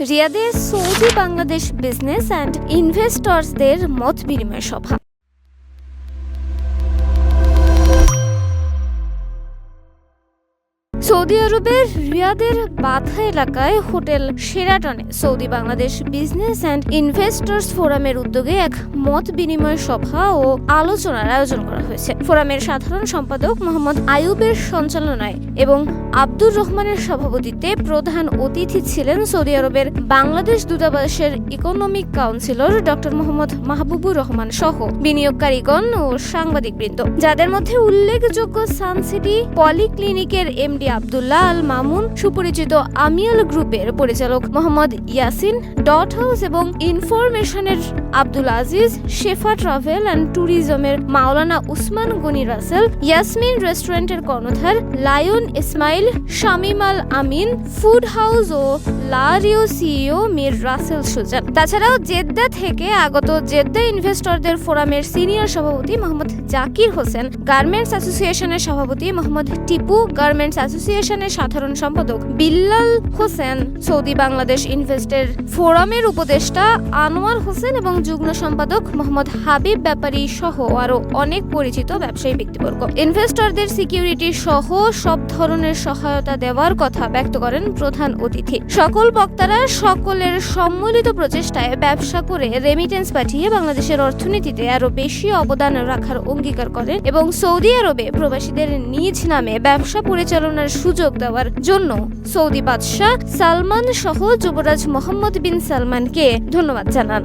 রিয়াদে Saudi Bangladesh business and ইনভেস্টর্সদের মত বিনিময় সভা। সৌদি আরবের রিয়াদের বাথা এলাকায় hotel শেরাটনে Saudi Bangladesh business and investors ফোরামের উদ্যোগে এক মত বিনিময় সভা ও আলোচনার আয়োজন করা হয়েছে। ফোরামের সাধারণ সম্পাদক মোহাম্মদ আয়ুবের সঞ্চালনায় এবং আব্দুর রহমানের সভাপতিত্বে প্রধান অতিথি ছিলেন সৌদি আরবের বাংলাদেশ দূতাবাসের economic counsellor doctor Mohammad Mahbubur Rahman সহ বিনিয়োগকারীগণ ও সাংবাদিকবৃন্দ। যাদের মধ্যে উল্লেখযোগ্য সানসিটি পলিক্লিনিকের এমডি আব্দুল্লাহ আল মামুন, সুপরিচিত আমিয়াল গ্রুপের পরিচালক মোহাম্মদ ইয়াসিন, ডট হাউস এবং ইনফরমেশনের আব্দুল আজিজ, শেফা ট্রাভেল অ্যান্ড ট্যুরিজমের মাওলানা উসমান গনি রাসেল, ইয়াসমিন রেস্টুরেন্টের কর্ণধার lion Ismail Shamim Al Amin, food house ও লারিও সিইও মীর রাসেল সুজান। তাছাড়াও জেদ্দা থেকে আগত জেদ্দা ইনভেস্টরদের ফোরামের সিনিয়র সভাপতি মোহাম্মদ জাকির হোসেন, গার্মেন্টস অ্যাসোসিয়েশনের সভাপতি মোহাম্মদ টিপু, গার্মেন্টস অ্যাসোসিয়েশনের সাধারণ সম্পাদক বিল্লাল হোসেন, সৌদি বাংলাদেশ ইনভেস্টের ফোরামের উপদেষ্টা আনোয়ার হোসেন এবং যুগ্ম সম্পাদক মোহাম্মদ হাবিব ব্যাপারী সহ আরও অনেক পরিচিত ব্যবসায়ী ব্যক্তিবর্গ। ইনভেস্টরদের সিকিউরিটি সহ সব ধরনের সহায়তা দেওয়ার কথা ব্যক্ত করেন প্রধান অতিথি। সকল বক্তারা সকলের সম্মিলিত প্রচেষ্টায় ব্যবসা করে রেমিটেন্স পাঠিয়ে বাংলাদেশের অর্থনীতিতে আরও বেশি অবদান রাখার অঙ্গীকার করেন এবং সৌদি আরবে প্রবাসীদের নিজ নামে ব্যবসা পরিচালনার সুযোগ দেওয়ার জন্য সৌদি বাদশাহ সালমান সহ যুবরাজ মোহাম্মদ বিন সালমানকে ধন্যবাদ জানান।